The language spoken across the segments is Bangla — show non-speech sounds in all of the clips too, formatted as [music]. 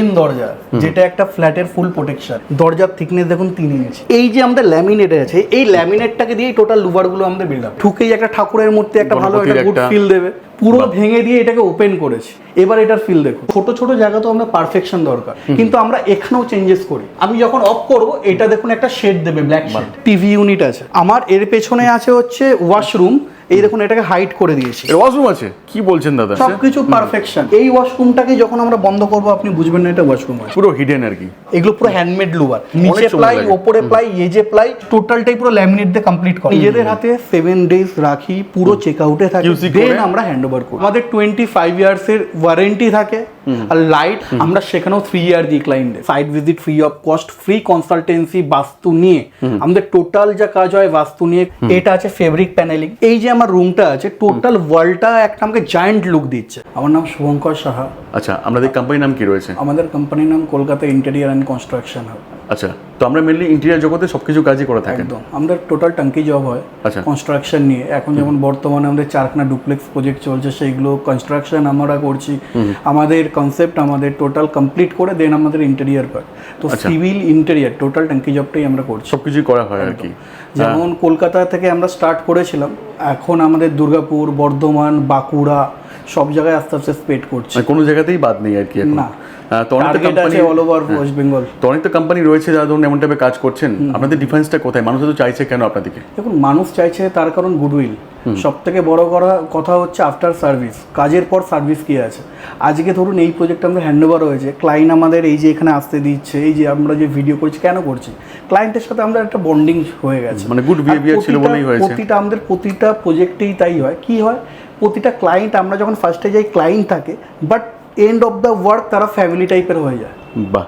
মেন দরজা যেটা একটা ফ্ল্যাটের ফুল প্রোটেকশন দরজার থিকনেস দেখুন তিন ইঞ্চ এই যে আমাদের ল্যামিনেট আছে এই ল্যামিনেটটাকে দিয়ে টোটাল লুভারগুলো আমাদের বিল্ড আপ ঠুকেই একটা ঠাকুরের মূর্তি একটা ভালো একটা গুড ফিল দেবে। পুরো ভেঙে দিয়ে এটাকে ওপেন করেছি। এবার এটার ফিল দেখুন। ছোট ছোট জায়গা তো আমরা পারফেকশন দরকার। কিন্তু আমরা এখানেও চেঞ্জেস করি। আমি যখন অফ করব এটা দেখুন একটা শেড দেবে ব্ল্যাক শেড টিভি ইউনিট আছে। আমার এর পেছনে আছে হচ্ছে ওয়াশরুম এই দেখুন এটাকে হাইট করে দিয়েছি। এর ওয়াশরুম আছে? কি বলছেন দাদা? সবকিছু পারফেকশন এই ওয়াশরুমটাকে যখন আমরা বন্ধ করব আপনি বুঝবেন না এটা ওয়াশরুম আছে। পুরো হিডেন আর কি। এগুলো পুরো হ্যান্ডমেড লুবার নিচে প্লাই উপরে ওপরে প্লাই এজে প্লাই টোটালটাই পুরো ল্যামিনেট দিয়ে কমপ্লিট করা। নিজেদের হাতে 7 ডেজ রাখি পুরো চেক আউটে থাকে। দেন আমরা হ্যান্ড ওভার করি। আমাদের টোয়েন্টি ফাইভ ইয়ার্স এর ওয়ারেন্টি থাকে। আর লাইট আমরা সেখানেও থ্রি ইয়ার দিই ক্লাইন্টে site visit free of cost free consultancy বাস্তু নিয়ে। আমাদের টোটাল যা কাজ হয় বাস্তু নিয়ে এটা আছে ফেব্রিক প্যানেলিং এই যে আমার রুমটা আছে টোটাল ওয়ালটা একটা আমাকে জায়ান্ট লুক দিচ্ছে। আমার নাম শুভঙ্কর সাহা। আচ্ছা আমাদের কোম্পানির নাম কি রয়েছে? আমাদের কোম্পানির নাম Kolkata interior and construction hub আচ্ছা তো আমরা মেনলি ইন্টেরিয়ার জগতে সবকিছু কাজই করে থাকেন। একদম আমাদের টোটাল টাঙ্কি জব হয় আচ্ছা। কনস্ট্রাকশন নিয়ে। এখন যেমন বর্তমানে আমাদের চারখানা ডুপ্লেক্স প্রজেক্ট চলছে সেইগুলো কনস্ট্রাকশন আমরা করছি। আমাদের কনসেপ্ট আমাদের টোটাল কমপ্লিট করে দেন আমাদের ইন্টেরিয়ার পার্ট তো। সিভিল ইন্টেরিয়ার টোটাল টাঙ্কি জবটাই আমরা করছি। সবকিছুই করা হয় আর কি। যেমন কলকাতা থেকে আমরা স্টার্ট করেছিলাম এখন আমাদের দুর্গাপুর বর্ধমান বাঁকুড়া সব জায়গায় আস্তে আস্তে স্পেড করছি। মানে কোনো জায়গাতেই বাদ নেই আর কি না। তো অনেক তো company all over West Bengal তো অনেক তো কোম্পানি রয়েছে যারা ধরুন এমন কাজ করছেন। আপনাদের ডিফারেন্সটা কোথায়? মানুষ তো চাইছে কেন আপনাদেরকে? দেখুন মানুষ চাইছে তার কারণ গুডউইল সব থেকে বড় করা কথা হচ্ছে আফটার সার্ভিস কাজের পর সার্ভিস কি আছে? আজকে ধরুন এই প্রজেক্ট আমাদের হ্যান্ড ওভার হয়েছে। ক্লায়েন্ট আমাদের এই যে এখানে আসতে দিচ্ছে এই যে আমরা যে ভিডিও করছি কেন করছি? ক্লায়েন্টের সাথে আমরা একটা বন্ডিং হয়ে গেছে। মানে আর behavior ছিল প্রতিটা- বলেই হয়েছে। প্রতিটা আমাদের প্রতিটা প্রজেক্টেই তাই হয়। কি হয়? প্রতিটা ক্লায়েন্ট আমরা যখন ফার্স্টে যাই ক্লায়েন্ট থাকে but end of the work তারা ফ্যামিলি টাইপের হয়ে যায়। বাহ।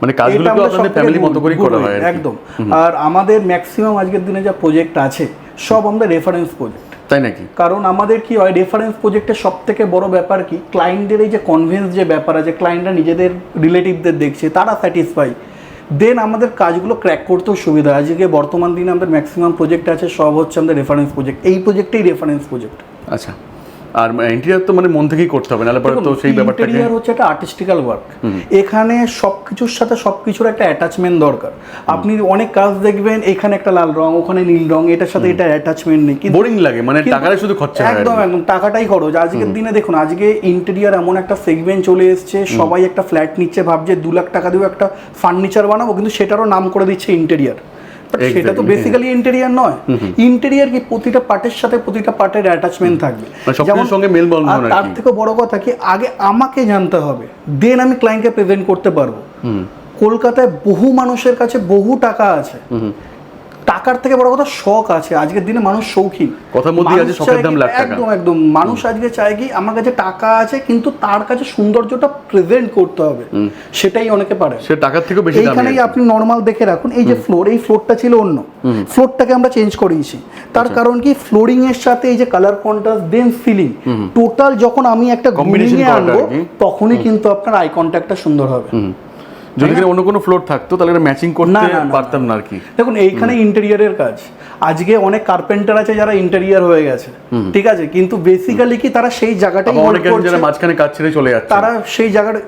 মানে কাজগুলো আপনাদের ফ্যামিলি মতো করেই করা হয় একদম। আর আমাদের ম্যাক্সিমাম আজকের দিনে যা প্রজেক্ট আছে সব আমাদের রেফারেন্স প্রজেক্ট তাই নাকি? কারণ আমাদের কি হয় রেফারেন্স প্রজেক্টের সব থেকে বড় ব্যাপার কি ক্লায়েন্টদের এই যে কনভিন্স যে ব্যাপার আছে ক্লায়েন্টরা নিজেদের রিলেটিভদের দেখছে তারা স্যাটিসফাই দেন আমাদের কাজগুলো ক্র্যাক করতেও সুবিধা। হয়। আজকে বর্তমান দিনে আমাদের ম্যাক্সিমাম প্রজেক্ট আছে সব হচ্ছে আমাদের রেফারেন্স প্রজেক্ট এই প্রজেক্টেই রেফারেন্স প্রজেক্ট আচ্ছা। আর ইন্টেরিয়ার তো মানে মন থেকেই করতে হবে নাহলে পরে তো সেই ব্যাপারটাকে ইন্টেরিয়ার হচ্ছে একটা আর্টিস্টিক্যাল ওয়ার্ক এখানে সব কিছুর সাথে সব কিছুর একটা অ্যাটাচমেন্ট দরকার। আপনি অনেক কাজ দেখবেন এখানে একটা লাল রং ওখানে নীল রং এটার সাথে এটা অ্যাটাচমেন্ট নেই। কিন্তু বোরিং লাগে মানে কিন্তু- টাকাটা শুধু খরচা হয় একদম একদম টাকাটাই খরচ। আজকের দিনে দেখুন আজকে ইন্টেরিয়ার এমন একটা সেগমেন্ট চলে এসছে সবাই একটা ফ্ল্যাট নিচ্ছে ভাবছে দু লাখ টাকা দিয়েও একটা ফার্নিচার বানাবো কিন্তু সেটারও নাম করে দিচ্ছে ইন্টেরিয়ার সেটা তো বেসিক্যালি ইন্টেরিয়ার নয়। ইন্টেরিয়ার কি প্রতিটা পার্টের সাথে প্রতিটা পার্টের অ্যাটাচমেন্ট থাকবে। মানে যেমন- সঙ্গে মেলবন্ধন তার থেকে বড় কথা কি আগে আমাকে জানতে হবে দেন আমি ক্লায়েন্টকে প্রেজেন্ট করতে পারব। কলকাতায় বহু মানুষের কাছে বহু টাকা আছে। টাকার থেকে বড় কথা শখ আছে। আজকের দিনে মানুষ শৌখিন। কথার মধ্যেই আছে শখের দাম লাখ টাকা। একদম একদম। মানুষ আজকে চায় কি আমার কাছে টাকা আছে কিন্তু তার কাছে সৌন্দর্যটা প্রেজেন্ট করতে হবে। সেটাই অনেকে পারে। সে টাকার থেকেও বেশি দামি এইখানেই আপনি নর্মাল দেখে রাখুন এই যে ফ্লোর এই ফ্লোরটা ছিল অন্য। ফ্লোরটাকে আমরা চেঞ্জ করিয়েছি। তার আচ্ছা। কারণ কি ফ্লোরিং এর সাথে এই যে colour contrast then ceiling total যখন আমি একটা গুলিয়ে আনব তখনই কিন্তু আপনার আই কন্ট্যাক্টটা সুন্দর হবে। যদি অন্য কোনো ফ্লোর থাকতো তাহলে এটা ম্যাচিং করতে পারতাম না আর কি। দেখুন এইখানে ইন্টেরিয়ারের কাজ। আজকে অনেক কার্পেন্টার আছে যারা ইন্টেরিয়ার হয়ে গেছে। ঠিক আছে? কিন্তু বেসিক্যালি কি তারা সেই জায়গাটাই hold অনেকে। যারা মাঝখানে কাজ ছেড়ে চলে যাচ্ছে। তারা সেই জায়গাটা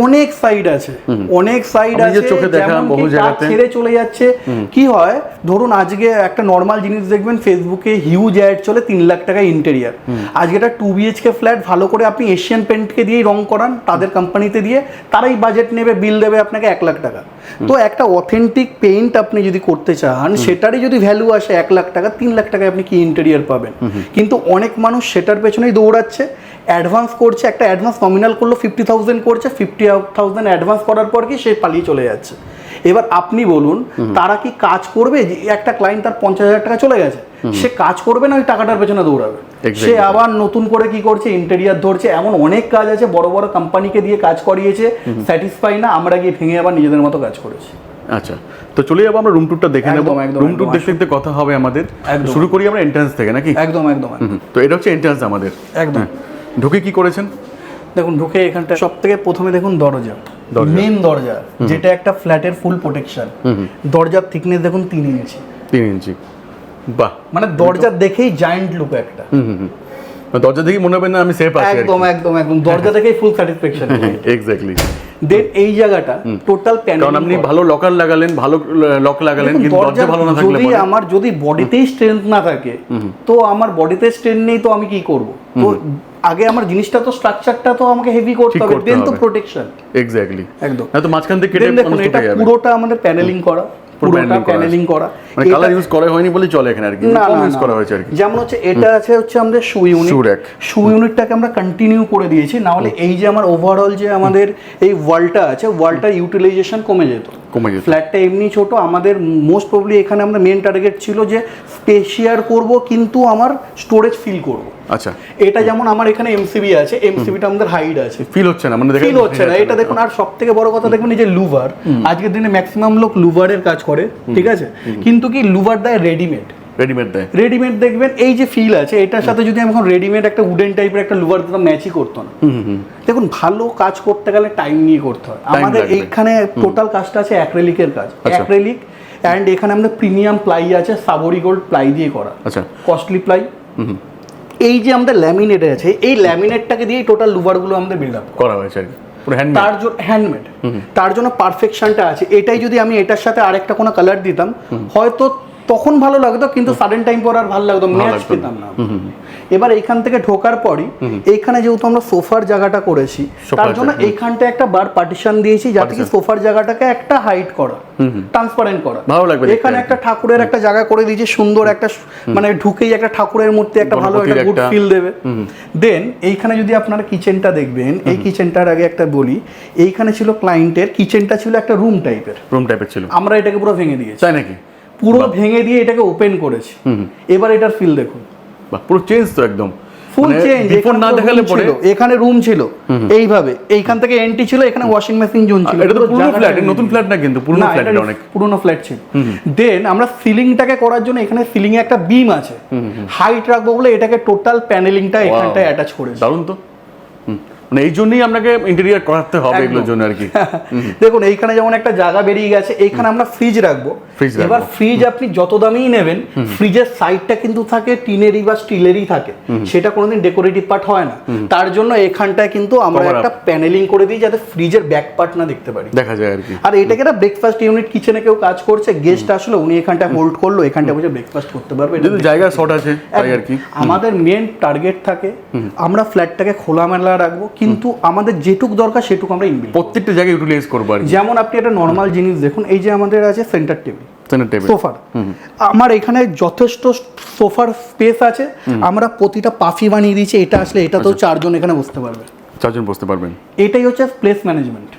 অনেক সাইড আছে। অনেক সাইড আছে চোখে দেখা বহু জায়গাতে। ছেড়ে চলে যাচ্ছে। কি হয়? ধরুন আজকে একটা নর্মাল জিনিস দেখবেন ফেসবুকে হিউজ অ্যাড চলে তিন লাখ টাকা ইন্টেরিয়ার আজকে একটা টু বিএইচকে ফ্ল্যাট ভালো করে আপনি এশিয়ান পেন্টকে দিয়েই রং করান তাদের কোম্পানিতে দিয়ে তারাই বাজেট নেবে বিল দেবে আপনাকে এক লাখ টাকা। তো একটা অথেন্টিক পেইন্ট আপনি যদি করতে চান সেটারই যদি ভ্যালু আসে এক লাখ টাকা তিন লাখ টাকায় আপনি কি ইন্টেরিয়ার পাবেন? কিন্তু অনেক মানুষ সেটার পেছনেই দৌড়াচ্ছে অ্যাডভান্স করছে একটা অ্যাডভান্স নমিনাল করল ফিফটি থাউজেন্ড করছে ফিফটি থাউজেন্ড অ্যাডভান্স করার পর কি সে পালিয়ে চলে যাচ্ছে। এবার আপনি বলুন তারা কি কাজ করবে যে একটা ক্লায়েন্ট তার পঞ্চাশ হাজার টাকা চলে গেছে? সে কাজ করবে না ওই টাকাটার পেছনে দৌড়াবে? সে আবার নতুন করে কি করছে? ইন্টেরিয়ার ধরছে। এমন অনেক কাজ আছে বড় বড় কোম্পানিকে দিয়ে কাজ করিয়েছে। স্যাটিসফাই না আমরা গিয়ে ভেঙে আবার নিজেদের মতো কাজ করেছি। আচ্ছা। তো চলে যাব আমরা রুম টুরটা দেখে নেব। রুম টুর দেখতে দেখতে কথা হবে আমাদের। শুরু করি আমরা এন্ট্রান্স থেকে নাকি? একদম একদম। তো এটা হচ্ছে এন্ট্রান্স আমাদের। একদম। হ্যাঁ। ঢুকে কি করেছেন? দেখুন ঢুকে এখানটা সব থেকে প্রথমে দেখুন দরজা। মেন দরজা যেটা একটা ফ্ল্যাটের ফুল প্রোটেকশন দরজার থিকনেস দেখুন তিন ইঞ্চি তিন ইঞ্চি বাহ। মানে দরজা দেখেই জায়ান্ট লুক একটা। দরজা দেখেই মনে হবে না আমি সেফ আছি একদম একদম একদম। দরজা [laughs] দেখেই ফুল স্যাটিসফ্যাকশন এক্স্যাক্টলি দেন এই জায়গাটা টোটাল কারণ আপনি ভালো লকার লাগালেন ভালো লক লাগালেন কিন্তু দরজা ভালো না থাকলে যদি আমার যদি বডিতেই স্ট্রেংথ না থাকে তো আমার বডিতে স্ট্রেংথ নেই তো আমি কি করব? তো আগে আমার জিনিসটা তো স্ট্রাকচারটা তো আমাকে হেভি করতে হবে দেন তো প্রোটেকশন এক্স্যাক্টলি একদম। না তো মাঝখান থেকে কেটে এটা পুরোটা আমাদের প্যানেলিং করা। পুরোটা প্যানেলিং করা মানে কালার ইউজ করা হয়নি বলে চলে এখানে আর কি। না ইউজ করা হয়েছে আর কি। যেমন হচ্ছে এটা আছে হচ্ছে আমাদের শু ইউনিট. শু ইউনিটটাকে আমরা কন্টিনিউ করে দিয়েছি। না হলে এই যে আমার ওভারঅল যে আমাদের এই ওয়ালটা আছে ওয়ালটার ইউটিলাইজেশন কমে যেত। কমে যেত। ফ্ল্যাটটা এমনি ছোট। আমাদের মোস্ট প্রবলি এখানে আমাদের মেন টার্গেট ছিল যে স্পেশিয়ার করব কিন্তু আমার স্টোরেজ ফিল করব। আচ্ছা। এটা যেমন আমার এখানে এমসিবি আছে এমসিবিটা আমাদের হাইড আছে। ফিল হচ্ছে না মানে ফিল হচ্ছে না। এটা দেখুন আর সব থেকে বড় কথা দেখবেন এই যে লুভার আজকের দিনে ম্যাক্সিমাম লোক লুভারের কাজ করে ঠিক আছে? কিন্তু কি লুভার দেয় রেডিমেড রেডিমেড দেয়। রেডিমেড দেখবেন এই যে ফিল আছে এটার সাথে যদি আমি এখন রেডিমেড একটা উডেন টাইপের একটা লুভার দিতাম ম্যাচই করতো না। দেখুন ভালো কাজ করতে গেলে টাইম নিয়ে করতে হয়। আমাদের। এইখানে টোটাল কাজটা আছে অ্যাক্রেলিকের কাজ। আচ্ছা। অ্যাক্রেলিক অ্যান্ড এখানে আমাদের প্রিমিয়াম প্লাই আছে সাবরি গোল্ড প্লাই দিয়ে করা। আচ্ছা। কস্টলি প্লাই এই যে আমাদের ল্যামিনেট আছে এই ল্যামিনেটটাকে দিয়ে টোটাল লুভারগুলো আমাদের বিল্ড আপ করা হয়েছে আর কি। তার জন্য হ্যান্ডমেড তার জন্য পারফেকশনটা আছে। এটাই যদি আমি এটার সাথে আরেকটা কোনো কালার দিতাম হয়তো তখন ভালো লাগতো কিন্তু সাডেন টাইম পর আর ভালো লাগতো ম্যাচ পেতাম না। এবার এখান থেকে ঢোকার পরই এইখানে যেহেতু আমরা সোফার জায়গাটা করেছি তার জন্য জায়গা, এইখানটা একটা বার পার্টিশন দিয়েছি যাতে কি সোফার জায়গাটাকে একটা হাইট করা ট্রান্সপারেন্ট করা। ভালো লাগবে এখানে একটা ঠাকুরের একটা জায়গা করে দিয়েছি সুন্দর একটা মানে ঢুকেই একটা ঠাকুরের মূর্তি একটা ভালো একটা গুড ফিল দেবে। দেন এইখানে যদি আপনারা কিচেনটা দেখবেন এই কিচেনটার আগে একটা বলি এইখানে ছিল ক্লায়েন্টের কিচেনটা ছিল একটা রুম টাইপের রুম টাইপের ছিল। আমরা এটাকে পুরো ভেঙে দিয়েছি। তাই নাকি? পুরো ভেঙে দিয়ে এটাকে ওপেন করেছে। এবার এটার ফিল দেখুন। পুরো চেঞ্জ তো একদম। ফুল চেঞ্জ before না দেখালে পরে এখানে রুম ছিল এইভাবে। এইখান থেকে এন্ট্রি ছিল এখানে ওয়াশিং মেশিন জোন ছিল। এটা তো পুরো পুরনো ফ্ল্যাট নতুন ফ্ল্যাট না কিন্তু? পুরনো ফ্ল্যাট অনেক। পুরোনো ফ্ল্যাট ছিল। দেন আমরা সিলিংটাকে করার জন্য এখানে সিলিং এ একটা বিম আছে। হাইট রাখব বলে এটাকে টোটাল প্যানেলিংটা এখানটায় অ্যাটাচ করেছি। দারুণ তো। মানে এই জন্যই আপনাকে ইন্টেরিয়ার করাতে হবে এগুলোর জন্য আর কি। [laughs] দেখুন এইখানে যেমন একটা জায়গা বেরিয়ে গেছে এইখানে আমরা ফ্রিজ রাখব। এবার ফ্রিজ আপনি যত দামেই নেবেন ফ্রিজের সাইডটা কিন্তু থাকে টিনেরই বা স্টিলেরই থাকে। সেটা কোনোদিন ডেকোরেটিভ পার্ট হয় না। তার জন্য এখানটায় কিন্তু আমরা একটা প্যানেলিং করে দিই যাতে ফ্রিজের ব্যাক পার্ট না দেখতে পারি। দেখা যায় আর কি। আর এটাকে একটা ব্রেকফাস্ট ইউনিট কিচেনে কেউ কাজ করছে গেস্ট আসলো উনি এখানটা হোল্ড করল এখানটা বসে ব্রেকফাস্ট করতে পারবে এটা জায়গা শর্ট আছে তাই আর কি। আমাদের মেন টার্গেট থাকে আমরা ফ্ল্যাটটাকে খোলামেলা রাখব কিন্তু আমাদের যেটুক দরকার সেটুকু আমরা ইনবিল প্রত্যেকটা জায়গায় ইউটিলাইজ করব আর যেমন আপনি একটা নর্মাল জিনিস দেখুন এই যে আমাদের আছে সেন্টার টেবিল সেন্টার টেবিল সোফার আমার এখানে যথেষ্ট সোফার স্পেস আছে। আমরা প্রতিটা পাফি বানিয়ে দিয়েছি এটা আসলে এটাতেও আচ্ছা। চারজন এখানে বসতে পারবে। চারজন বসতে পারবেন। এটাই হচ্ছে প্লেস ম্যানেজমেন্ট।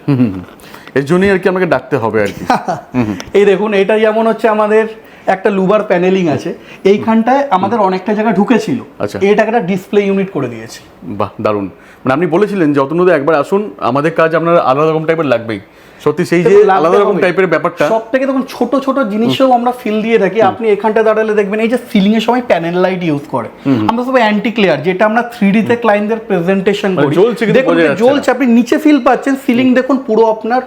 এর জন্যই আর কি আমাকে ডাকতে হবে আর কি। [laughs] এই দেখুন এটা যেমন হচ্ছে আমাদের একটা লুবার প্যানেলিং আছে। এইখানটায় আমাদের অনেকটা জায়গা ঢুকেছিল। আচ্ছা। এটাকে একটা ডিসপ্লে ইউনিট করে দিয়েছি। বাহ দারুণ। মানে আপনি বলেছিলেন যে অতনুদে একবার আসুন আমাদের কাজ আপনার আলাদা রকম টাইপের লাগবেই। সত্যি সেই যে আলাদা রকম টাইপের ব্যাপারটা সব থেকে দেখুন ছোট ছোট জিনিসেও আমরা ফিল দিয়ে থাকি। আপনি এখানটা দাঁড়ালে দেখবেন এই যে সিলিং এর সময় প্যানেল লাইট ইউজ করে আমরা সব অ্যান্টি ক্লিয়ার যেটা আমরা থ্রি ডি তে ক্লায়েন্টদের প্রেজেন্টেশন মানে করি। দেখুন জ্বলছে আপনি নিচে ফিল পাচ্ছেন সিলিং দেখুন পুরো আপনার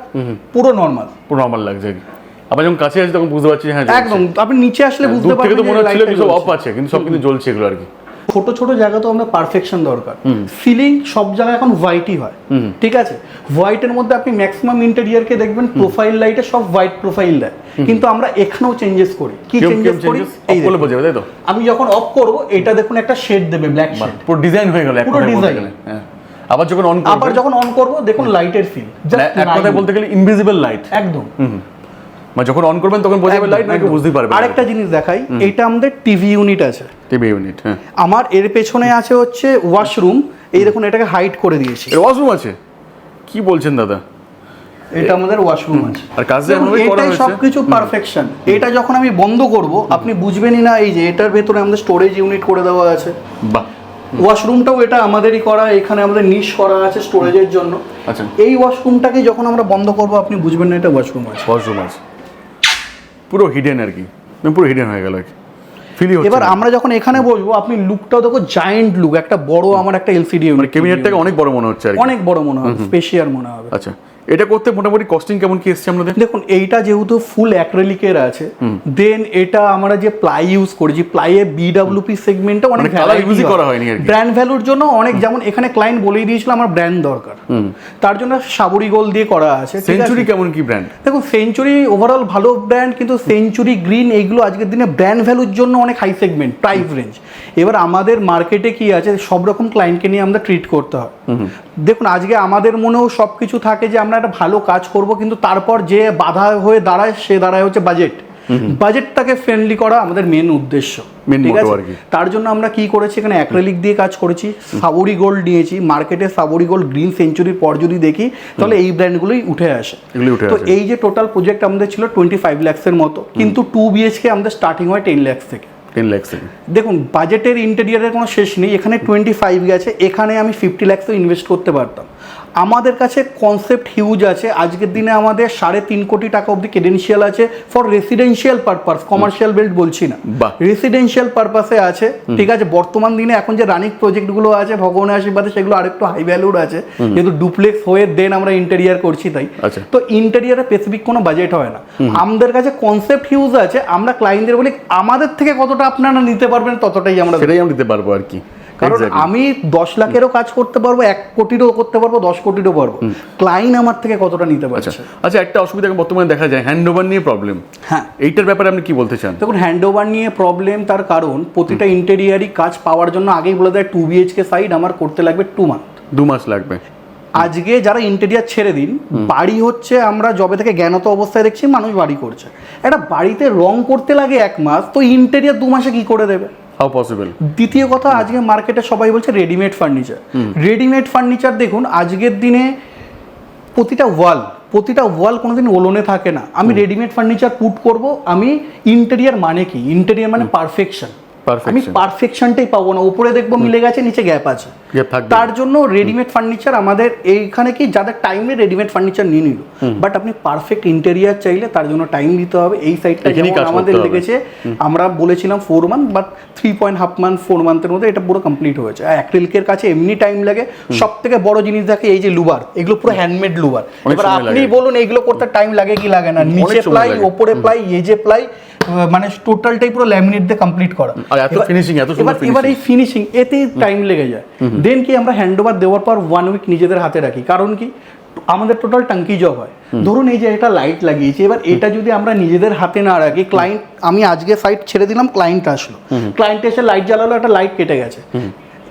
পুরো নর্মাল পুরো আমার লাগছে। আবার যখন কাছে আসি তখন বুঝতে পারছি হ্যাঁ একদম আপনি নিচে আসলে বুঝতে পারবেন তো মনে হচ্ছিল সব অফ। আছে কিন্তু সব কিন্তু জ্বলছে এগুলো আর কি। ছোট ছোট জায়গা তো আমরা পারফেকশন দরকার। সিলিং সব জায়গায় এখন হোয়াইটই হয়। ঠিক আছে? হোয়াইটের মধ্যে আপনি ম্যাক্সিমাম ইন্টেরিয়ারকে দেখবেন প্রোফাইল লাইটে সব হোয়াইট প্রোফাইল দেয়। কিন্তু আমরা এখানেও চেঞ্জেস করি। কি চেঞ্জেস করি? এই বলে বোঝাবে তাই তো? আমি যখন অফ করব এটা দেখুন একটা শেড দেবে ব্ল্যাক শেড পুরো ডিজাইন হয়ে গেল পুরো বলতে হ্যাঁ। আবার যখন অন আবার যখন অন করব দেখুন লাইটের ফিল এক কথায় বলতে গেলে ইনভিজিবল লাইট একদম। মানে যখন অন করবেন তখন বোঝা যাবে লাইট নাকি বুঝতেই পারবেন আরেকটা জিনিস দেখাই এটা আমাদের টিভি ইউনিট আছে। টিভি ইউনিট হ্যাঁ। আমার এর পেছনে আছে হচ্ছে ওয়াশরুম এই দেখুন এটাকে হাইট করে দিয়েছি। ওয়াশরুম আছে? কি বলছেন দাদা? এটা আমাদের ওয়াশরুম আছে। আর কাজ যেমন করা হয়েছে। সবকিছু পারফেকশন এটা যখন আমি বন্ধ করব আপনি বুঝবেনই না এই যে এটার ভেতরে আমাদের স্টোরেজ ইউনিট করে দেওয়া আছে। বাহ। ওয়াশরুমটাও এটা আমাদেরই করা এখানে আমাদের নিশ করা আছে স্টোরেজের জন্য। আচ্ছা। এই ওয়াশরুমটাকে যখন আমরা বন্ধ করব আপনি বুঝবেন না এটা ওয়াশরুম আছে। ওয়াশরুম আছে। পুরো হিডেন আর কি। মানে পুরো হিডেন হয়ে গেল আর কি। এবার আমরা যখন এখানে বসবো আপনি লুকটাও দেখো জায়েন্ট লুক একটা বড় আমার একটা এলসিডি মানে কেবিনেটটাকে অনেক বড় মনে হচ্ছে অনেক বড় মনে হবে স্পেশিয়াল মনে হবে। আচ্ছা। এটা করতে মোটামুটি কস্টিং কেমন কি এসছে আমাদের দেখুন এইটা যেহেতু ফুল অ্যাক্রেলিকের আছে দেন এটা আমরা যে প্লাই ইউজ করেছি প্লাইয়ে বিডাব্লিউপি সেগমেন্টে অনেক মানে colour use ই করা হয়নি। ব্র্যান্ড ভ্যালুর জন্য অনেক যেমন এখানে ক্লায়েন্ট বলেই দিয়েছিল আমার ব্র্যান্ড দরকার। তার জন্য সাবরি গোল দিয়ে করা আছে? সেঞ্চুরি কেমন কি ব্র্যান্ড দেখুন সেঞ্চুরি ওভারঅল ভালো ব্র্যান্ড কিন্তু সেঞ্চুরি গ্রিন এইগুলো আজকের দিনে ব্র্যান্ড ভ্যালুর জন্য অনেক হাই সেগমেন্ট প্রাইস রেঞ্জ এবার আমাদের মার্কেটে কি আছে সব রকম ক্লায়েন্টকে নিয়ে আমরা ট্রিট করতে হয়। দেখুন আজকে আমাদের মনেও সব কিছু থাকে যে আমরা একটা ভালো কাজ করব কিন্তু তারপর যে বাধা হয়ে দাঁড়ায় সে দাঁড়ায় হচ্ছে বাজেট বাজেটটাকে ফ্রেন্ডলি করা আমাদের মেন উদ্দেশ্য। Main ঠিক আছে? তার জন্য আমরা কি করেছি? এখানে অ্যাক্রেলিক দিয়ে কাজ করেছি সাবরি গোল্ড নিয়েছি। মার্কেটে সাবরি গোল্ড গ্রিন সেঞ্চুরির পর যদি দেখি তাহলে এই ব্র্যান্ডগুলোই উঠে আসে। তো এই যে টোটাল প্রজেক্ট আমাদের ছিল টোয়েন্টি ফাইভ ল্যাক্সের মতো কিন্তু টু বিএইচকে আমাদের স্টার্টিং হয় টেন ল্যাক্স থেকে। টেন ল্যাক্স দেখুন বাজেটের ইন্টেরিয়ারের কোনো শেষ নেই, এখানে টোয়েন্টি ফাইভ গেছে, এখানে আমি ফিফটি ল্যাক্সও ইনভেস্ট করতে পারতাম। আমাদের কাছে কনসেপ্ট হিউজ আছে। আজকের দিনে আমাদের সাড়ে তিন কোটি টাকা অবধি ক্রেডেন্সিয়াল আছে for residential purpose commercial build বলছি না। রেসিডেন্সিয়াল পারপাসে আছে ঠিক আছে? বর্তমান দিনে এখন যে রানিং প্রজেক্টগুলো আছে ভগবানের আশীর্বাদে সেগুলো আরেকটু হাই ভ্যালুর আছে। যেহেতু ডুপ্লেক্স হয়ে দেন আমরা ইন্টেরিয়ার করছি তাই। আচ্ছা। তো ইন্টেরিয়ারে স্পেসিফিক কোনো বাজেট হয় না। আমাদের কাছে কনসেপ্ট হিউজ আছে আমরা ক্লায়েন্টদের বলি আমাদের থেকে কতটা আপনারা নিতে পারবেন ততটাই আমরা সেটাই আমরা দিতে পারব আর কি। কারণ আমি দশ লাখেরও কাজ করতে পারব এক কোটিরও করতে পারব দশ কোটিরও পারব। ক্লায়েন্ট আমার থেকে কতটা নিতে আচ্ছা পারছে? আচ্ছা একটা অসুবিধা বর্তমানে দেখা যায় হ্যান্ড ওভার নিয়ে প্রবলেম হ্যাঁ। এইটার ব্যাপারে আপনি কি বলতে চান? দেখুন হ্যান্ড ওভার নিয়ে প্রবলেম তার কারণ প্রতিটা ইন্টেরিয়ারই কাজ পাওয়ার জন্য আগেই বলে দেয় টু বিএইচকে সাইড আমার করতে লাগবে টু মান্থ দু মাস লাগবে। আজকে যারা ইন্টেরিয়ার ছেড়ে দিন বাড়ি হচ্ছে আমরা জবে থেকে জ্ঞানত অবস্থায় দেখছি মানুষ বাড়ি করছে। একটা বাড়িতে রং করতে লাগে এক মাস তো ইন্টেরিয়ার দু মাসে কি করে দেবে? হাউ পসিবল দ্বিতীয় কথা আজকে মার্কেটে সবাই বলছে রেডিমেড ফার্নিচার রেডিমেড ফার্নিচার দেখুন আজকের দিনে প্রতিটা ওয়াল প্রতিটা ওয়াল কোনোদিন ওলনে থাকে না। আমি রেডিমেড ফার্নিচার পুট করব আমি ইন্টেরিয়ার মানে কি? ইন্টেরিয়ার মানে পারফেকশন. আমি পারফেকশনটাই পাবো না। উপরে দেখব মিলে গেছে নিচে গ্যাপ আছে। তার জন্য রেডিমেড ফার্নিচার আমাদের এইখানে কি যাদের টাইমে রেডিমেড ফার্নিচার নিয়ে নিল। বাট আপনি পারফেক্ট ইন্টেরিয়ার চাইলে তার জন্য টাইম দিতে হবে। এই সাইডটা করতে আমাদের লেগেছে আমরা বলেছিলাম four month but three point half month four মান্থের মধ্যে এটা পুরো কমপ্লিট হয়েছে। আর অ্যাক্রিলিকের কাছে এমনি টাইম লাগে। সব থেকে বড় জিনিস দেখে এই যে লুবার এগুলো পুরো হ্যান্ডমেড লুবার। এবার আপনি বলুন এইগুলো করতে টাইম লাগে কি লাগে না? নিচে প্লাই ওপরে প্লাই এজে প্লাই মানে টোটালটাই পুরো ল্যামিনেট দিয়ে কমপ্লিট করা। আর এত এবার- এত সুন্দর এবার এবার এই ফিনিশিং এতেই টাইম লেগে যায়। দেন কি আমরা হ্যান্ড ওভার দেওয়ার পর ওয়ান উইক নিজেদের হাতে রাখি। কারণ কি? আমাদের টোটাল টাঙ্কি জব হয়। ধরুন এই যে এটা লাইট লাগিয়েছি এবার এটা যদি আমরা নিজেদের হাতে না রাখি ক্লায়েন্ট আমি আজকে সাইট ছেড়ে দিলাম ক্লায়েন্ট আসলো। ক্লায়েন্ট এসে লাইট জ্বালালো একটা লাইট কেটে গেছে।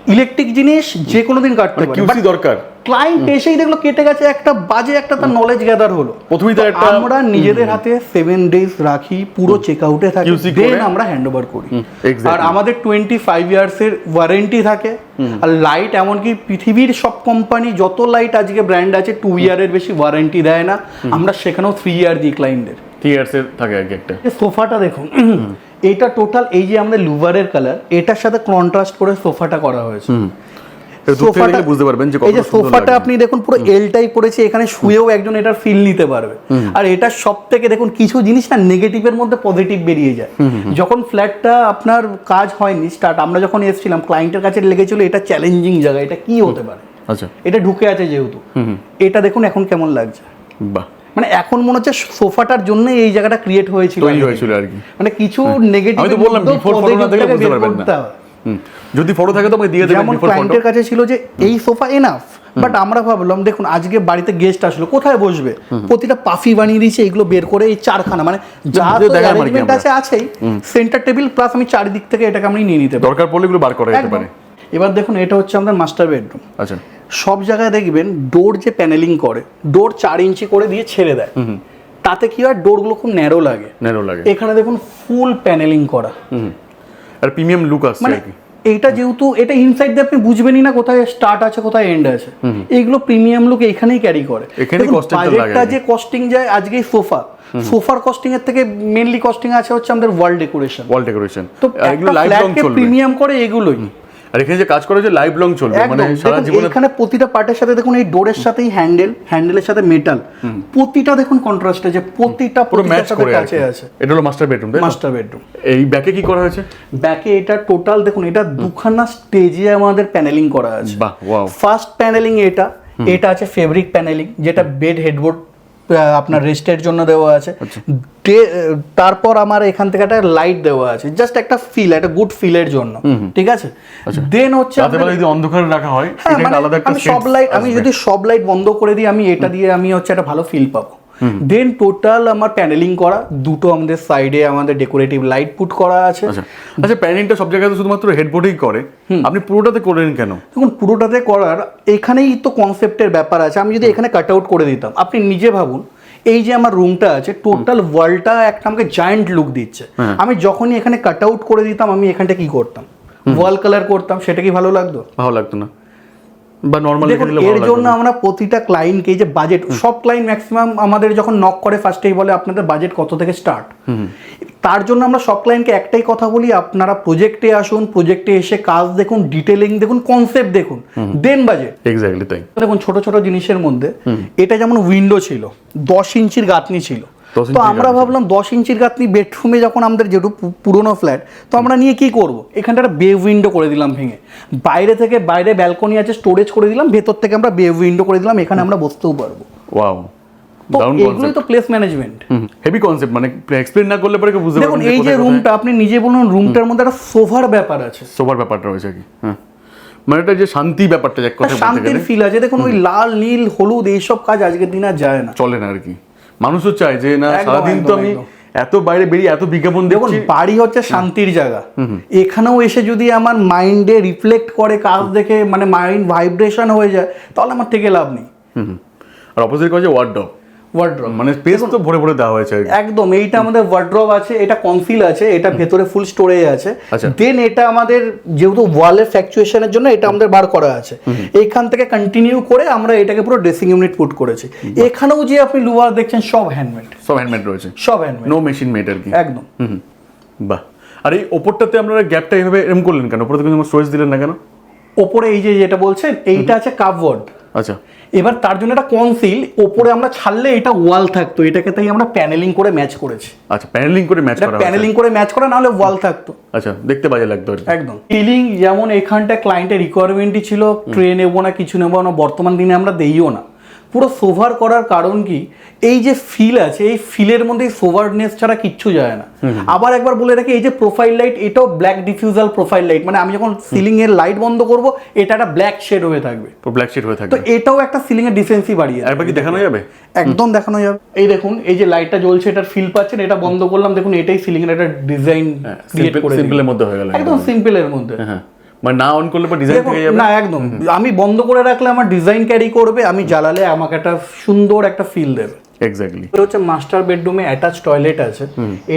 ইলেকট্রিক জিনিস যে কোনো দিন কাটতে মানে পারে। কিউসি দরকার। ক্লায়েন্ট এসেই দেখল কেটে গেছে একটা বাজে একটা তার নলেজ গ্যাদার হলো। প্রথমেই তো একটা- আমরা নিজেদের হাতে সেভেন ডেজ রাখি পুরো চেক আউটে থাকি দেন আমরা হ্যান্ড ওভার করি আর আমাদের টোয়েন্টি ফাইভ ইয়ার্সের ওয়ারেন্টি থাকে। আর লাইট এমনকি পৃথিবীর সব কোম্পানি যত লাইট আজকে ব্র্যান্ড আছে টু ইয়ারের বেশি ওয়ারেন্টি দেয় না। আমরা সেখানেও থ্রি ইয়ার দিই ক্লায়েন্টদের থ্রি ইয়ার্সের থাকে আর কি একটা সোফাটা দেখুন। এটা টোটাল এই যে আমাদের লুভারের কালার এটার সাথে কন্ট্রাস্ট করে সোফাটা করা হয়েছে। দেখলে বুঝতে পারবেন যে এই যে সোফাটা আপনি দেখুন পুরো এলটাই পড়েছে এখানে শুয়েও একজন এটার ফিল নিতে পারবে। আর এটা সব থেকে দেখুন কিছু জিনিস না নেগেটিভের মধ্যে পজিটিভ বেরিয়ে যায়। যখন ফ্ল্যাটটা আপনার কাজ হয়নি স্টার্ট আমরা যখন এসেছিলাম ক্লায়েন্টের কাছে লেগেছিল এটা চ্যালেঞ্জিং জায়গা এটা কি হতে পারে? আচ্ছা। এটা ঢুকে আছে যেহেতু। এটা দেখুন এখন কেমন লাগছে। বাহ। মানে এখন মনে হচ্ছে সোফাটার জন্য এই জায়গাটা ক্রিয়েট হয়েছিল তৈরি হয়েছিল আর কি। মানে কিছু নেগেটিভ আমি তো বললাম বিফোর ফটো না দেখলে বুঝতে পারবেন না। যদি ফটো থাকে তো আমাকে দিয়ে দেবেন যেমন বিফোর ক্লায়েন্টের কাছে ছিল যে এই সোফা এনাফ বাট আমরা ভাবলাম দেখুন আজকে বাড়িতে গেস্ট আসলো কোথায় বসবে? প্রতিটা পাফি বানিয়ে দিয়েছে এগুলো বের করে এই চারখানা। মানে যা অ্যারেঞ্জমেন্ট আছে আছেই সেন্টার টেবিল প্লাস আমি চারিদিক থেকে এটাকে আমি নিয়ে নিতে পারি। দরকার পড়লে এগুলো বার করা যেতে। পারে। এবার দেখুন এটা হচ্ছে আমাদের মাস্টার বেডরুম আচ্ছা। সব জায়গায় দেখবেন ডোর যে প্যানেলিং করে ডোর চার ইঞ্চি করে দিয়ে ছেড়ে দেয়। তাতে কি হয়? ডোরগুলো খুব ন্যারো লাগে। ন্যারো লাগে। এখানে দেখুন ফুল প্যানেলিং করা। হুম। আর প্রিমিয়াম লুক আসছে মানে এইটা যেহেতু এটা ইনসাইড দিয়ে আপনি বুঝবেনই না কোথায় স্টার্ট আছে কোথায় এন্ড আছে। এইগুলো প্রিমিয়াম লুক এখানেই ক্যারি করে। বাজেটটা যে কস্টিং যায় আজকে সোফা সোফার কস্টিং এর থেকে মেনলি কস্টিং আছে হচ্ছে আমাদের ওয়াল ডেকোরেশন ওয়াল ডেকোরেশন তো এগুলো লাইফ লং চলবে। প্রিমিয়াম করে এগুলোই। আর এখানে যে কাজ করে লাইফ লং চলবে মানে সারা জীবনে এখানে প্রতিটা পার্টের সাথে দেখুন এই ডোরের সাথেই হ্যান্ডেল হ্যান্ডেলের সাথে মেটাল প্রতিটা দেখুন কন্ট্রাস্ট প্রতিটা পুরো ম্যাচ করে কাছে আছে। এটা হলো মাস্টার বেডরুম মাস্টার বেডরুম এই ব্যাকে কি করা হয়েছে? ব্যাকে এটা টোটাল দেখুন এটা দুখানা স্টেজে আমাদের প্যানেলিং করা আছে। বাহ ওয়াও ফার্স্ট প্যানেলিং এটা এটা আছে ফেব্রিক প্যানেলিং যেটা বেড হেডবোর্ড আপনার রেস্টের জন্য দেওয়া আছে। আচ্ছা। তারপর আমার এখান থেকে একটা লাইট দেওয়া আছে। জাস্ট একটা ফিল একটা গুড ফিলের জন্য। ঠিক আছে? দেন হচ্ছে রাতের যদি অন্ধকারে রাখা হয় হ্যাঁ, মানে আলাদা একটা সব লাইট আমি যদি সব লাইট বন্ধ করে দিই আমি এটা দিয়ে আমি হচ্ছে একটা ভালো ফিল পাবো। দেন টোটাল আমার প্যানেলিং করা দুটো আমাদের সাইডে আমাদের ডেকোরেটিভ লাইট পুট করা আছে। আচ্ছা। আচ্ছা প্যানিংটা সব জায়গায় তো শুধুমাত্র হেডবোর্ডেই করে। আপনি পুরোটাতে করলেন কেন? দেখুন পুরোটাতে করার এখানেই তো কনসেপ্টের ব্যাপার আছে। আমি যদি এখানে কাট আউট করে দিতাম আপনি নিজে ভাবুন এই যে আমার রুমটা আছে টোটাল ওয়ালটা একটা আমাকে জায়ান্ট লুক দিচ্ছে। আমি যখনই এখানে কাট আউট করে দিতাম আমি এখানটা কি করতাম? ওয়াল কালার করতাম সেটা কি ভালো লাগতো? ভালো লাগতো না। বা নর্মাল এর জন্য আমরা প্রতিটা ক্লায়েন্টকে যে বাজেট সব ক্লায়েন্ট ম্যাক্সিমাম আমাদের যখন নক করে ফার্স্টেই বলে আপনাদের বাজেট কত থেকে স্টার্ট তার জন্য আমরা সব ক্লায়েন্টকে একটাই কথা বলি আপনারা প্রজেক্টে আসুন প্রজেক্টে এসে কাজ দেখুন ডিটেলিং দেখুন কনসেপ্ট দেখুন দেন বাজেট এক্স্যাক্টলি তাই। দেখুন ছোট ছোট জিনিসের মধ্যে এটা যেমন উইন্ডো ছিল দশ ইঞ্চির গাঁথনি ছিল 10 তো আমরা ভাবলাম দশ ইঞ্চির গাঁথনি বেডরুমে যখন আমাদের পু- পুরোনো ফ্ল্যাট তো আমরা নিয়ে কি করব? এখানটা একটা বে উইন্ডো করে দিলাম ভেঙে। বাইরে থেকে বাইরে ব্যালকনি আছে স্টোরেজ করে দিলাম ভেতর থেকে আমরা বে উইন্ডো করে দিলাম এখানে আমরা বসতেও পারব। ওয়াও এগুলোই তো প্লেস ম্যানেজমেন্ট হেভি কনসেপ্ট মানে এক্সপ্লেন না করলে পরে বুঝতে দেখুন এই যে রুমটা আপনি নিজে বলুন রুমটার মধ্যে একটা সোফার ব্যাপার আছে। সোফার ব্যাপারটা রয়েছে কি হ্যাঁ। মানে এটা যে শান্তি ব্যাপারটা এক কথা শান্তির ফিল আছে। দেখুন ওই লাল নীল হলুদ এইসব কাজ আজকের দিন আর যায় না। চলে না আর কি। মানুষও চায় যে না সারাদিন তো আমি এত বাইরে বেরিয়ে এত বিজ্ঞাপন দেখুন বাড়ি হচ্ছে শান্তির জায়গা। এখানেও এসে যদি আমার মাইন্ডে রিফ্লেক্ট করে কাজ দেখে মানে মাইন্ড ভাইব্রেশন হয়ে যায় তাহলে আমার থেকে লাভ নেই। আর অপোজিট করেছে ওয়ার্ড্রপ ওয়ার্ড্রপ মানে স্পেস তো ভরে ভরে দেওয়া হয়েছে একদম এইটা আমাদের ওয়ার্ড্রপ আছে এটা কনসিল আছে এটা ভেতরে ফুল স্টোরেজ আছে। আচ্ছা। দেন এটা আমাদের যেহেতু ওয়ালের ফ্যাকচুয়েশনের জন্য এটা আমাদের বার করা আছে। এইখান থেকে কন্টিনিউ করে আমরা এটাকে পুরো ড্রেসিং ইউনিট পুট করেছি। এখানেও যে আপনি লুয়ার দেখছেন সব হ্যান্ডমেড সব হ্যান্ডমেড রয়েছে। সব হ্যান্ডমেড নো মেশিন মেড আর কি। একদম। বাহ। আর এই ওপরটাতে আপনারা গ্যাপটা এইভাবে এরম করলেন কেন? ওপরে কিন্তু স্টোরেজ দিলেন না কেন? ওপরে এই যে যেটা বলছেন এইটা আছে কাপওয়ার্ড আচ্ছা। এবার তার জন্য একটা কনসিল ওপরে আমরা ছাড়লে এটা ওয়াল থাকতো। এটাকে তাই আমরা প্যানেলিং করে ম্যাচ করেছি। আচ্ছা প্যানেলিং করে ম্যাচ করা প্যানেলিং করে ম্যাচ করা নাহলে ওয়াল থাকতো। আচ্ছা দেখতে বাজে লাগতো একদম। সিলিং যেমন এখানটা ক্লায়েন্টের রিকোয়ারমেন্টই ছিল ট্রে নেব না কিছু নেব না বর্তমান দিনে আমরা দেইও না। পুরো সোভার করার কারণ কি? এই যে ফিল আছে এই ফিলের মধ্যে সোভারনেস ছাড়া কিচ্ছু যায় না। আবার একবার বলে রাখি এই যে প্রোফাইল লাইট এটাও ব্ল্যাক ডিফিউজাল প্রোফাইল লাইট মানে আমি যখন সিলিং এর লাইট বন্ধ করব এটা একটা ব্ল্যাক শেড হয়ে থাকবে। ব্ল্যাক শেড হয়ে থাকবে। তো এটাও একটা সিলিং এর ডিফেন্সি বাড়িয়ে একবার কি দেখানো যাবে? একদম দেখানো যাবে। এই দেখুন এই যে লাইটটা জ্বলছে এটার ফিল পাচ্ছেন এটা বন্ধ করলাম দেখুন এটাই সিলিং এর একটা ডিজাইন ক্রিয়েট সিম্পল করে সিম্পলের মধ্যে হয়ে গেল একদম সিম্পলের মধ্যে। হ্যাঁ। মানে না অন করলে পর ডিজাইন থেকে যাবে? না একদম। আমি বন্ধ করে রাখলে আমার ডিজাইন ক্যারি করবে আমি জ্বালালে আমাকে একটা সুন্দর একটা ফিল দেবে। এক্স্যাক্টলি এটা হচ্ছে মাস্টার বেডরুমে অ্যাটাচ টয়লেট আছে।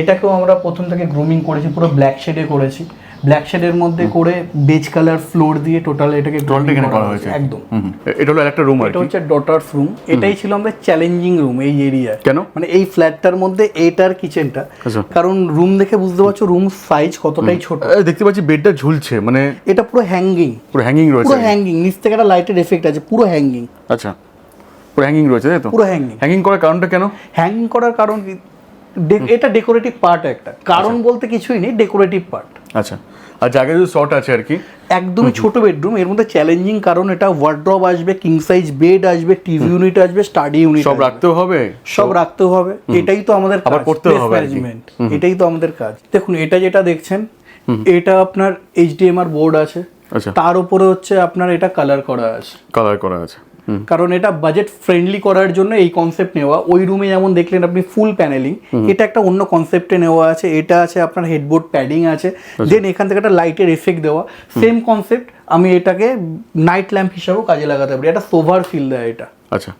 এটাকেও আমরা প্রথম থেকে গ্রুমিং করেছি পুরো ব্ল্যাক শেডে করেছি। ব্ল্যাক শেডের মধ্যে করে বেজ কালার ফ্লোর দিয়ে টোটাল এটাকে এখানে করা হয়েছে। একদম। এটা হলো একটা রুম আর এটা হচ্ছে ডটার্স রুম এটাই ছিল আমাদের চ্যালেঞ্জিং রুম এই এরিয়া কেন? মানে এই ফ্ল্যাটটার মধ্যে এইটার কিচেনটা আচ্ছা। কারণ রুম দেখে বুঝতে পারছ রুম সাইজ কতটাই ছোট। দেখতে পাচ্ছি বেডটা ঝুলছে মানে এটা পুরো হ্যাঙ্গিং পুরো হ্যাঙ্গিং রয়েছে। পুরো হ্যাঙ্গিং নিচ থেকে একটা লাইটের এফেক্ট আছে পুরো হ্যাঙ্গিং আচ্ছা। পুরো হ্যাঙ্গিং রয়েছে তাই তো? পুরো হ্যাঙ্গিং হ্যাঙ্গিং করার কারণটা কেন? হ্যাঙ্গিং করার কারণ এটা ডেকোরেটিভ পার্ট একটা। কারণ বলতে কিছুই নেই ডেকোরেটিভ পার্ট আচ্ছা। আর জায়গায় যদি শর্ট আছে আর কি? একদমই ছোট বেডরুম এর মধ্যে চ্যালেঞ্জিং কারণ এটা ওয়ার্ড্রপ আসবে কিং সাইজ বেড আসবে টিভি ইউনিট আসবে স্টাডি ইউনিট সব রাখতে হবে? সব রাখতে হবে। এটাই তো আমাদের আবার কাজ, place হবে management। এটাই তো আমাদের কাজ। দেখুন এটা যেটা দেখছেন এটা আপনার এইচডিএমআর বোর্ড আছে। আচ্ছা। তার উপরে হচ্ছে আপনার এটা কালার করা আছে। কালার করা আছে। কারণ এটা বাজেট ফ্রেন্ডলি করার জন্য এই কনসেপ্ট নেওয়া। ওই রুমে যেমন দেখলেন আপনি ফুল প্যানেলিং এটা একটা অন্য কনসেপ্টে নেওয়া আছে এটা আছে আপনার হেডবোর্ড প্যাডিং আছে। দেন এখান থেকে একটা লাইটের এফেক্ট দেওয়া। সেম কনসেপ্ট আমি এটাকে নাইট ল্যাম্প হিসাবেও কাজে লাগাতে পারি। এটা সোভার ফিল দেয় এটা। আচ্ছা।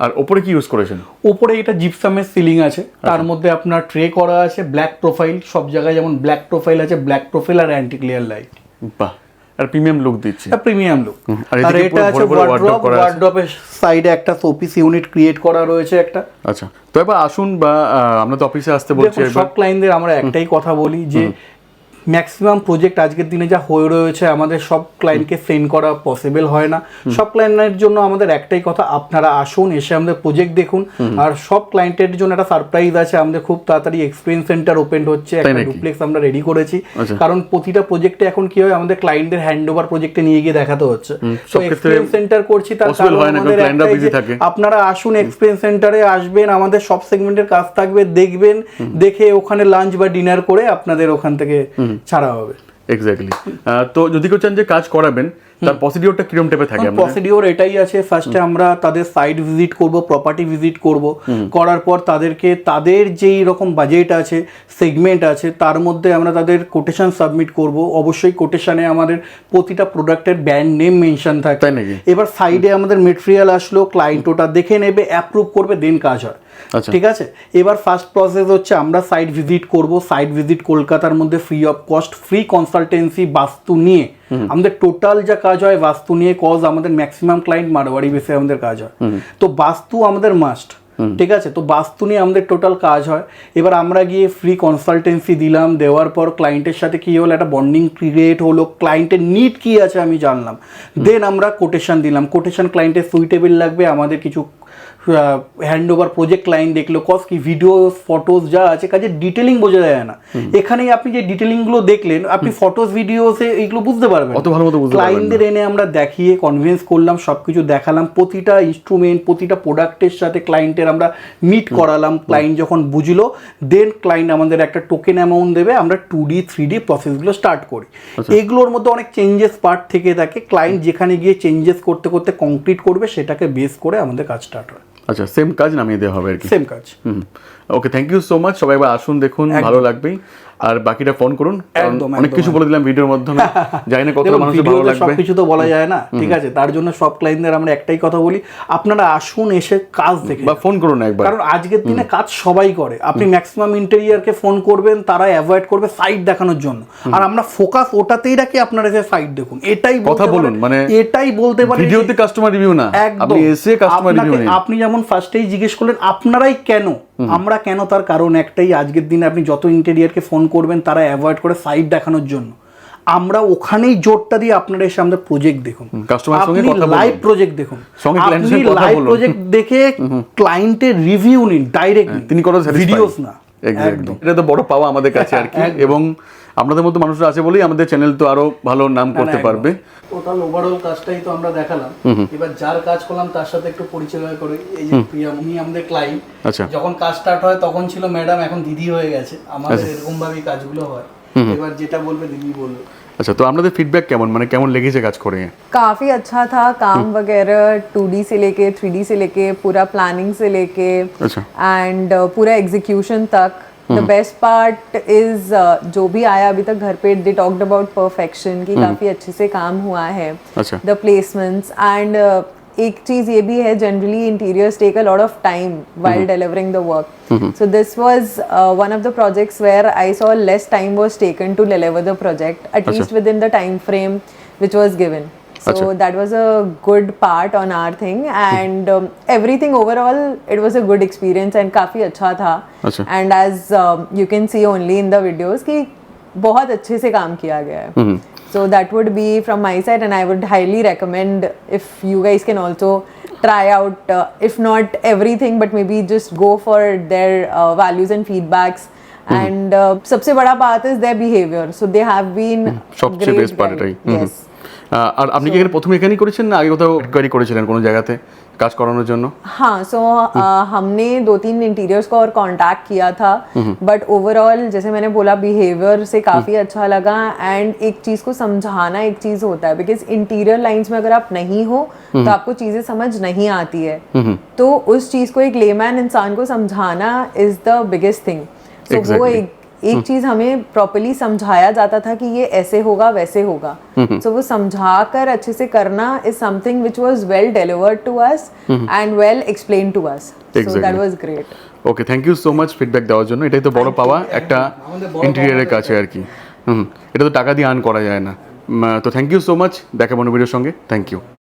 আর ওপরে কি ইউজ করেছেন? ওপরে এটা জিপসামের সিলিং আছে। তার মধ্যে আপনার ট্রে করা আছে ব্ল্যাক প্রোফাইল সব জায়গায় যেমন ব্ল্যাক প্রোফাইল আছে ব্ল্যাক প্রোফাইল আর অ্যান্টি ক্লিয়ার লাইট বাহ। আর প্রিমিয়াম লুক দিচ্ছে। প্রিমিয়াম লুক আর এটা আছে ওয়ার্ড্রপ ওয়ার্ড্রপের সাইডে একটা শোপিস ইউনিট ক্রিয়েট করা রয়েছে একটা। আচ্ছা তো এবার আসুন বা আমরা তো অফিসে আসতে বলছি সব ক্লায়েন্টদের আমরা একটাই কথা বলি যে ম্যাক্সিমাম প্রজেক্ট আজকের দিনে যা হয়ে রয়েছে আমাদের সব ক্লায়েন্টকে সেন্ড করা পসিবল হয় না। সব ক্লায়েন্টের জন্য আমাদের একটাই কথা আপনারা আসুন এসে আমাদের প্রজেক্ট দেখুন। আর সব ক্লায়েন্টের জন্য একটা সারপ্রাইজ আছে আমাদের খুব তাড়াতাড়ি এক্সপিরিয়েন্স সেন্টার ওপেন হচ্ছে একটা ডুপ্লেক্স আমরা রেডি করেছি। আচ্ছা। কারণ প্রতিটা প্রজেক্টে এখন কি হয় আমাদের ক্লায়েন্টের হ্যান্ড ওভার প্রজেক্টে নিয়ে গিয়ে দেখাতে হচ্ছে। তো এক্সপিরিয়েন্স সেন্টার করছি তার। আপনারা আসুন এক্সপিরিয়েন্স সেন্টারে আসবেন আমাদের সব সেগমেন্টের কাজ থাকবে দেখবেন দেখে ওখানে লাঞ্চ বা ডিনার করে আপনাদের ওখান থেকে ছাড়া হবে। এক্স্যাক্টলি তো যদি কেউ চান যে কাজ করাবেন তার প্রসিডিওরটা কীরকম টাইপে থাকে আমাদের প্রসিডিওর এটাই আছে। ফার্স্টে আমরা তাদের সাইট ভিজিট করব প্রপার্টি ভিজিট করব। করার পর তাদেরকে তাদের যেই রকম বাজেট আছে সেগমেন্ট আছে তার মধ্যে আমরা তাদের কোটেশন সাবমিট করব। অবশ্যই কোটেশনে আমাদের প্রতিটা প্রোডাক্টের ব্র্যান্ড নেম মেনশন থাকে? এবার সাইডে আমাদের মেটেরিয়াল আসলো ক্লায়েন্ট ওটা দেখে নেবে অ্যাপ্রুভ করবে দেন কাজ হয়। ঠিক আছে? এবার ফার্স্ট প্রসেস হচ্ছে আমরা সাইট ভিজিট করব। সাইট ভিজিট কলকাতার মধ্যে free of cost free consultancy বাস্তু নিয়ে। আমাদের টোটাল যা কাজ হয় বাস্তু নিয়ে কজ আমাদের ম্যাক্সিমাম ক্লায়েন্ট মারোয়ারি বেসে আমাদের কাজ হয়। তো বাস্তু আমাদের মাস্ট ঠিক আছে? তো বাস্তু নিয়ে আমাদের টোটাল কাজ হয়। এবার আমরা গিয়ে ফ্রি কনসালটেন্সি দিলাম। দেওয়ার পর ক্লায়েন্টের সাথে কি হলো? একটা বন্ডিং ক্রিয়েট হলো। ক্লায়েন্টের নিড কি আছে আমি জানলাম। দেন আমরা কোটেশন দিলাম। কোটেশন ক্লায়েন্টের সুইটেবল লাগবে আমাদের কিছু হ্যান্ড ওভার প্রজেক্ট লাইন দেখল কস কি ভিডিও ফটোস যা আছে কাজে ডিটেলিং বোঝা যায় না। এখানেই আপনি যে ডিটেলিংগুলো দেখলেন আপনি ফটোস ভিডিওসে এইগুলো বুঝতে পারবেন। অত ভালো মতো। ক্লায়েন্টদের এনে আমরা দেখিয়ে কনভিন্স করলাম সব কিছু দেখালাম প্রতিটা ইনস্ট্রুমেন্ট প্রতিটা প্রোডাক্টের সাথে ক্লায়েন্টের আমরা মিট করালাম। ক্লায়েন্ট যখন বুঝলো দেন ক্লায়েন্ট আমাদের একটা টোকেন অ্যামাউন্ট দেবে আমরা টু ডি থ্রি ডি প্রসেসগুলো স্টার্ট করি। এগুলোর মধ্যে অনেক চেঞ্জেস পার্ট থেকে থাকে। ক্লায়েন্ট যেখানে গিয়ে চেঞ্জেস করতে করতে কমপ্লিট করবে সেটাকে বেস করে আমাদের কাজ স্টার্ট হয়। আচ্ছা সেম কাজ নামিয়ে দেওয়া হবে আর কি। সেম কাজ। হুম। Okay thank you so much সবাই এবার আসুন দেখুন ভালো লাগবেই আর বাকিটা ফোন করুন অনেক কিছু বলে দিলাম ভিডিওর মাধ্যমে। [laughs] জানি না কতটা দেখুন, মানুষের ভালো লাগবে। সবকিছু তো বলা যায় না ঠিক আছে? তার জন্য সব ক্লায়েন্টদের আমরা একটাই কথা বলি আপনারা আসুন এসে কাজ দেখে বা ফোন করুন একবার। কারণ আজকের দিনে কাজ সবাই করে। আপনি ম্যাক্সিমাম ইন্টেরিয়ারকে ফোন করবেন তারা অ্যাভয়েড করবে সাইট দেখানোর জন্য। আর আমরা ফোকাস ওটাতেই রাখি আপনারা এসে সাইট দেখুন। এটাই কথা বলুন, মানে এটাই বলতে পারি ভিডিওতে কাস্টমার রিভিউ না। আপনি এসে কাস্টমার রিভিউ আপনি যেমন ফার্স্টেই জিজ্ঞেস করলেন আপনারাই কেন? আমরা কেন তার কারণ একটাই আজকের দিনে আপনি যত ইন্টেরিয়ারকে ফোন করবেন তারা অ্যাভয়েড করে সাইড দেখানোর জন্য। আমরা ওখানেই জোরটা দিয়ে আপনারা এসে আমাদের প্রজেক্ট দেখুন। আপনি লাইভ প্রজেক্ট দেখুন। আপনি লাইভ প্রজেক্ট দেখে ক্লায়েন্টের রিভিউ নিন ডাইরেক্ট তিনি কোনো ভিডিওস না। একদম একদম। এটা তো বড় পাওয়া আমাদের কাছে আর কি। এবং আপনাদের মতো মানুষরা আছে বলেই আমাদের চ্যানেল তো আরো ভালো নাম করতে পারবে টোটাল ওভারঅল কাজটাই তো আমরা দেখালাম এবার যার কাজ করলাম তার সাথে একটু পরিচয় করে এই যে প্রিয়া উনি আমাদের ক্লায়েন্ট আচ্ছা যখন কাজ স্টার্ট হয় তখন ছিল ম্যাডাম এখন দিদি হয়ে গেছে আমাদের এরকম ভাবেই কাজগুলো হয় এবার যেটা বলবে দিদি বলবে আচ্ছা তো আপনাদের ফিডব্যাক কেমন মানে কেমন লেগেছে কাজ করে काफ़ी अच्छा था काम वगैरह टू से लेके थ्री से लेके पूरा प्लानिंग से लेके अच्छा एंड पूरा एग्जीक्यूशन तक द बेस्ट पार्ट इज़ जो भी आया अभी तक घर पे दे टॉक्ड अबाउट परफेक्शन की काफ़ी अच्छे से काम हुआ है। द प्लेसमेंट्स एंड एक चीज़ ये भी है generally interiors take a lot of time while delivering the work so this was one of the projects where I saw less time was taken to deliver the project at least within the time frame which was given So that was a good part on our thing and um, everything overall it was a good experience and काफ़ी अच्छा था and as um, you can see only in the videos कि बहुत अच्छे से काम किया गया है So that would be from my side, and I would highly recommend if you guys can also try out, uh, if not everything, but maybe just go for their uh, values and feedbacks. And uh, सबसे बड़ा बात is their behavior. So they have been. Mm-hmm. Shop great. Yes. আর আপনি কি এখানে প্রথমে এখানেই করেছেন না আগে কোথাও কোয়ারি করেছিলেন কোনো জায়গাতে কাজ করানোর জন্য हाँ सो हमने दो तीन इंटीरियर्स को और कांटेक्ट किया था बट ओवरऑल जैसे मैंने बोला बिहेवियर से काफ़ी अच्छा लगा एंड एक चीज़ को समझाना एक चीज़ होता है बिकॉज इंटीरियर लाइंस में अगर आप नहीं हो तो आपको चीज़ें समझ नहीं आती है तो उस चीज़ को एक लेमैन इंसान को समझाना is the biggest thing so वो Exactly. एक एक चीज हमें प्रॉपरली समझाया जाता था कि ये ऐसे होगा वैसे होगा सो वो समझा कर अच्छे से करना is something which was well delivered to us and well explain to us so Exactly. That was great okay thank you so much feedback দেওয়ার জন্য এটাই তো বড় পাওয়া একটা আমাদের বড় ইন্টেরিয়ারের কাছে আর কি হুম এটা তো টাকা দিয়ে আর্ন করা যায় না উম, তো থ্যাংক ইউ সো মাচ দেখা মনে ভিডিওর সঙ্গে থ্যাংক ইউ